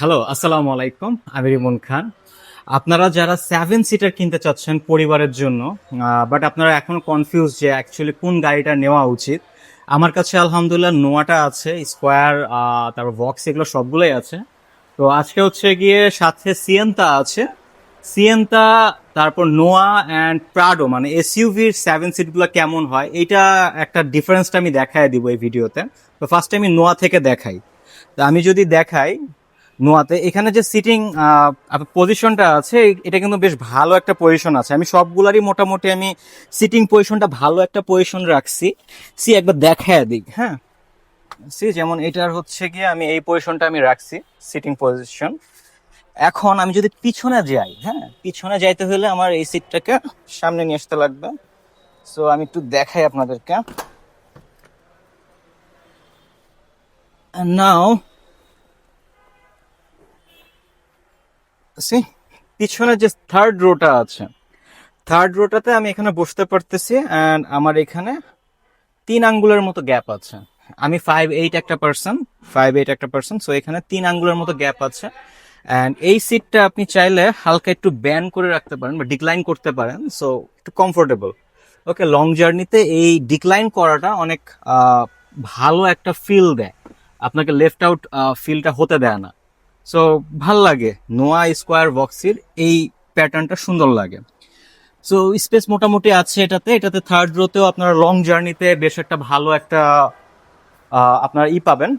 Hello আসসালামু আলাইকুম আমি রিমন খান। আপনারা যারা সেভেন সিটার কিনতে চাচ্ছেন পরিবারের জন্য বাট আপনারা এখনও কনফিউজ যে অ্যাকচুয়ালি কোন গাড়িটা নেওয়া উচিত। আমার কাছে আলহামদুলিল্লাহ নোয়াটা আছে, স্কোয়ার তারপর বক্স এগুলো সবগুলোই আছে। তো আজকে হচ্ছে গিয়ে সাথে সিয়েন্তা আছে। সিয়েন্তা তারপর নোয়া অ্যান্ড প্রাডো মানে এসইউভির সেভেন সিটগুলো কেমন হয়, এইটা একটা ডিফারেন্সটা আমি দেখায় দিব এই ভিডিওতে তো। ফার্স্টে আমি নোয়া থেকে দেখাই। তো আমি যদি দেখাই নোয়াতে। এখানে যে সিটিং পজিশনটা আছে এটা কিন্তু বেশ ভালো একটা পজিশন আছে। আমি সবগুলারই মোটামুটি আমি সিটিং পজিশনটা ভালো একটা পজিশন রাখছি। সি, একবার দেখায় দিক হ্যাঁ? সি, যেমন এটার হচ্ছে গিয়ে আমি এই পজিশনটা আমি রাখছি সিটিং পজিশন এখন আমি যদি পিছনে যাই হ্যাঁ? পিছনে যাইতে হলে আমার এই সিটটাকে সামনে নিয়ে আসতে লাগবে। সো আমি একটু দেখাই আপনাদেরকে। নাও সি পিছনে যে থার্ড রোটা আছে থার্ড রোটাতে আমি এখানে বসতে পারতেছি অ্যান্ড আমার এখানে তিন আঙ্গুলের মতো গ্যাপ আছে। আমি ফাইভ এইট একটা পার্সন ফাইভ এইট একটা পার্সন সো এখানে তিন আঙ্গুলের মতো গ্যাপ আছে। অ্যান্ড এই সিটটা আপনি চাইলে হালকা একটু ব্যান করে রাখতে পারেন বা ডিক্লাইন করতে পারেন সো একটু কমফোর্টেবল ওকে লং জার্নিতে এই ডিক্লাইন করাটা অনেক ভালো একটা ফিল দেয়। আপনাকে লেফট আউট ফিলটা হতে দেয় না। সো ভালো লাগে নোয়া স্কোয়ার বক্সির এই প্যাটার্নটা সুন্দর লাগে। সো স্পেস মোটামুটি আছে এটাতে। এটাতে থার্ড রোতেও আপনারা লং জার্নিতে বেশ একটা ভালো একটা আপনারা ই পাবেন।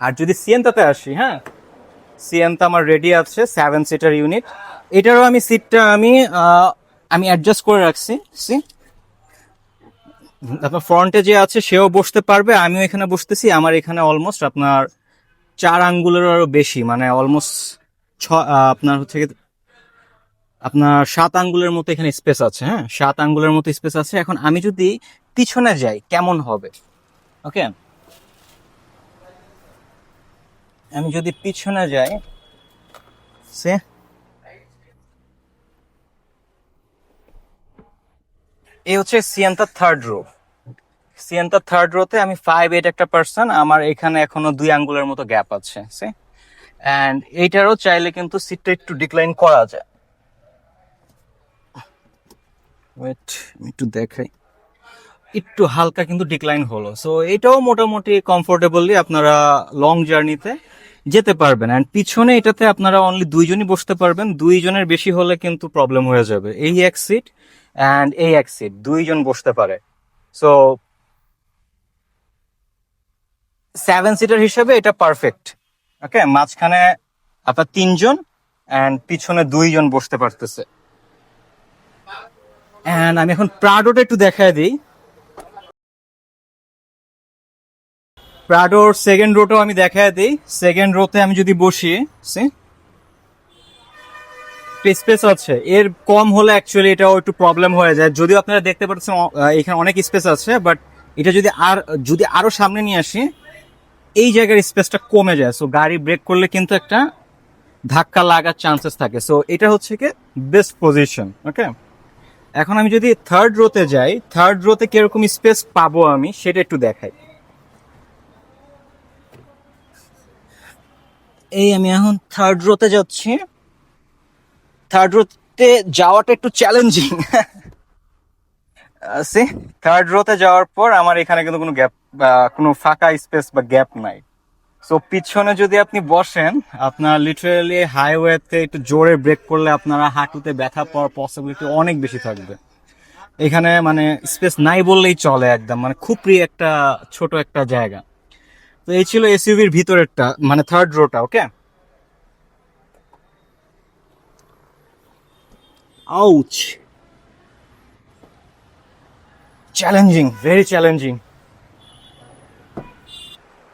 আর যদি সিয়েন্তাতে আসি হ্যাঁ? সিয়েন্তা আমার রেডি আছে সেভেন সিটার ইউনিট এটারও আমি সিটটা আমি আমি অ্যাডজাস্ট করে রাখছি। সি আপনার ফ্রন্টে যে আছে, সেও বসতে পারবে। আমিও এখানে বসতেছি। আমার এখানে অলমোস্ট আপনার চার আঙ্গুলের আরও বেশি মানে অলমোস্ট ছ আপনার হচ্ছে আপনার সাত আঙ্গুলের মতো এখানে স্পেস আছে হ্যাঁ? সাত আঙ্গুলের মতো স্পেস আছে। এখন আমি যদি পিছনে যাই, কেমন হবে? ওকে আমি যদি পিছনে যাই সে এই হচ্ছে Sienta third row Sienta third রোতে আমি ফাইভ এইট একটা পার্সন আমার এখানে এখনও দুই আঙ্গুলের মতো গ্যাপ আছে সে অ্যান্ড এইটারও চাইলে কিন্তু সিটটা একটু ডিক্লাইন করা যায়। ওয়েট আমি একটু দেখাই। একটু হালকা কিন্তু ডিক্লাইন হলো। সো এটাও মোটামুটি কমফোর্টেবলি আপনারা লং জার্নিতে যেতে পারবেন। অ্যান্ড পিছনে এটাতে আপনারা অনলি দুইজনই বসতে পারবেন। দুইজনের বেশি হলে কিন্তু প্রবলেম হয়ে যাবে। এই এক সিট অ্যান্ড এই এক সিট দুইজন বসতে পারে। সো সেভেন সিটার হিসেবে এটা পারফেক্ট ওকে মাঝখানে আপনার তিনজন অ্যান্ড পিছনে দুইজন বসতে পারতেছে। অ্যান্ড আমি এখন প্রাডোটা একটু দেখায় দিই। প্রাডোর সেকেন্ড রোটাও আমি দেখায় দিই। সেকেন্ড রোতে আমি যদি বসি স্পেস আছে। এর কম হলে অ্যাকচুয়ালি এটাও একটু প্রবলেম হয়ে যায়। যদিও আপনারা দেখতে পাচ্ছেন এখানে অনেক স্পেস আছে বাট এটা যদি আর, যদি আরও সামনে নিয়ে আসি এই জায়গার স্পেসটা কমে যায় সো গাড়ি ব্রেক করলে কিন্তু একটা ধাক্কা লাগার চান্সেস থাকে। সো এটা হচ্ছে কি বেস্ট পজিশন ওকে এখন আমি যদি থার্ড রোতে যাই থার্ড রোতে কীরকম স্পেস পাবো আমি, সেটা একটু দেখাই। এই আমি এখন থার্ড রোতে যাচ্ছি। থার্ড রোতে যাওয়াটা একটু চ্যালেঞ্জিং সে থার্ড রোতে যাওয়ার পর আমার এখানে কিন্তু কোনো গ্যাপ কোনো ফাঁকা স্পেস বা গ্যাপ নাই। সো পিছনে যদি আপনি বসেন, আপনার লিটারালি হাইওয়েতে একটু জোরে ব্রেক করলে আপনারা হাঁটুতে ব্যথা পাওয়ার পসিবিলিটি অনেক বেশি থাকবে। এখানে মানে স্পেস নাই বললেই চলে একদম মানে খুব প্রিয় একটা ছোট একটা জায়গা। তো এই ছিল এসইউভির ভিতরেরটা মানে third row okay ouch challenging very challenging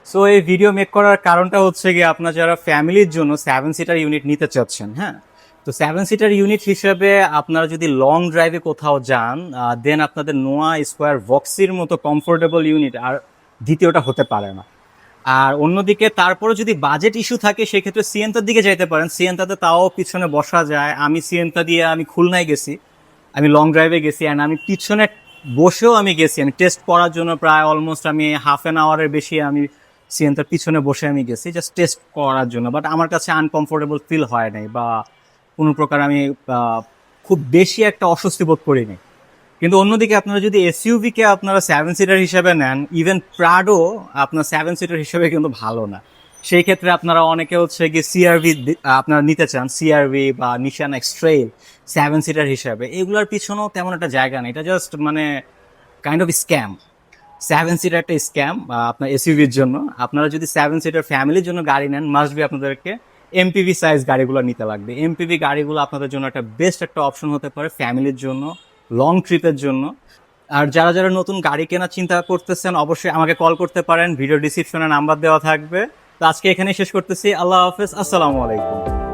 so এই ভিডিও মেক করার কারণটা হচ্ছে গিয়ে আপনার যারা ফ্যামিলির জন্য সেভেন সিটার ইউনিট নিতে চাচ্ছেন হ্যাঁ? তো সেভেন সিটার ইউনিট হিসেবে আপনারা যদি লং ড্রাইভে কোথাও যান দেন আপনাদের নোয়া স্কোয়ার বক্সির মতো কমফোর্টেবল ইউনিট আর দ্বিতীয়টা হতে পারে না। আর অন্যদিকে তারপরে যদি বাজেট ইস্যু থাকে, সেক্ষেত্রে সিএনতার দিকে যাইতে পারেন। সিএনতাতে তাও পিছনে বসা যায়। আমি সিএনতা দিয়ে আমি খুলনায় গেছি। আমি লং ড্রাইভে গেছি অ্যান্ড আমি পিছনে বসেও আমি গেছি। আমি টেস্ট করার জন্য প্রায় অলমোস্ট আমি হাফ অ্যান আওয়ারের বেশি আমি সিএনটার পিছনে বসে আমি গেছি জাস্ট টেস্ট করার জন্য। বাট আমার কাছে আনকমফোর্টেবল ফিল হয় নাই বা কোনো প্রকার আমি খুব বেশি একটা অস্বস্তি বোধ করিনি কিন্তু অন্যদিকে আপনারা যদি এসইউভি কে আপনারা সেভেন সিটার হিসেবে নেন ইভেন প্রাডো আপনার সেভেন সিটার হিসেবে কিন্তু ভালো না। সেই ক্ষেত্রে আপনারা অনেকে হচ্ছে গিয়ে সিআরভি আপনারা নিতে চান সিআরভি বা নিশান এক্সট্রেল সেভেন সিটার হিসাবে। এগুলোর পিছনেও তেমন একটা জায়গা নেই। এটা জাস্ট মানে kind of scam seven seater একটা স্ক্যাম আপনার এসইউভির জন্য। আপনারা যদি সেভেন সিটার ফ্যামিলির জন্য গাড়ি নেন মাস্ট বি আপনাদেরকে এমপিভি সাইজ গাড়িগুলো নিতে লাগবে। এমপিভি গাড়িগুলো আপনাদের জন্য একটা বেস্ট একটা অপশন হতে পারে ফ্যামিলির জন্য লং ট্রিপের জন্য। আর যারা যারা নতুন গাড়ি কেনার চিন্তা করতেছেন, অবশ্যই আমাকে কল করতে পারেন। ভিডিও ডিসক্রিপশনে নাম্বার দেওয়া থাকবে। তো আজকে এখানে শেষ করতেছি। আল্লাহ হাফেজ। আসসালামু আলাইকুম।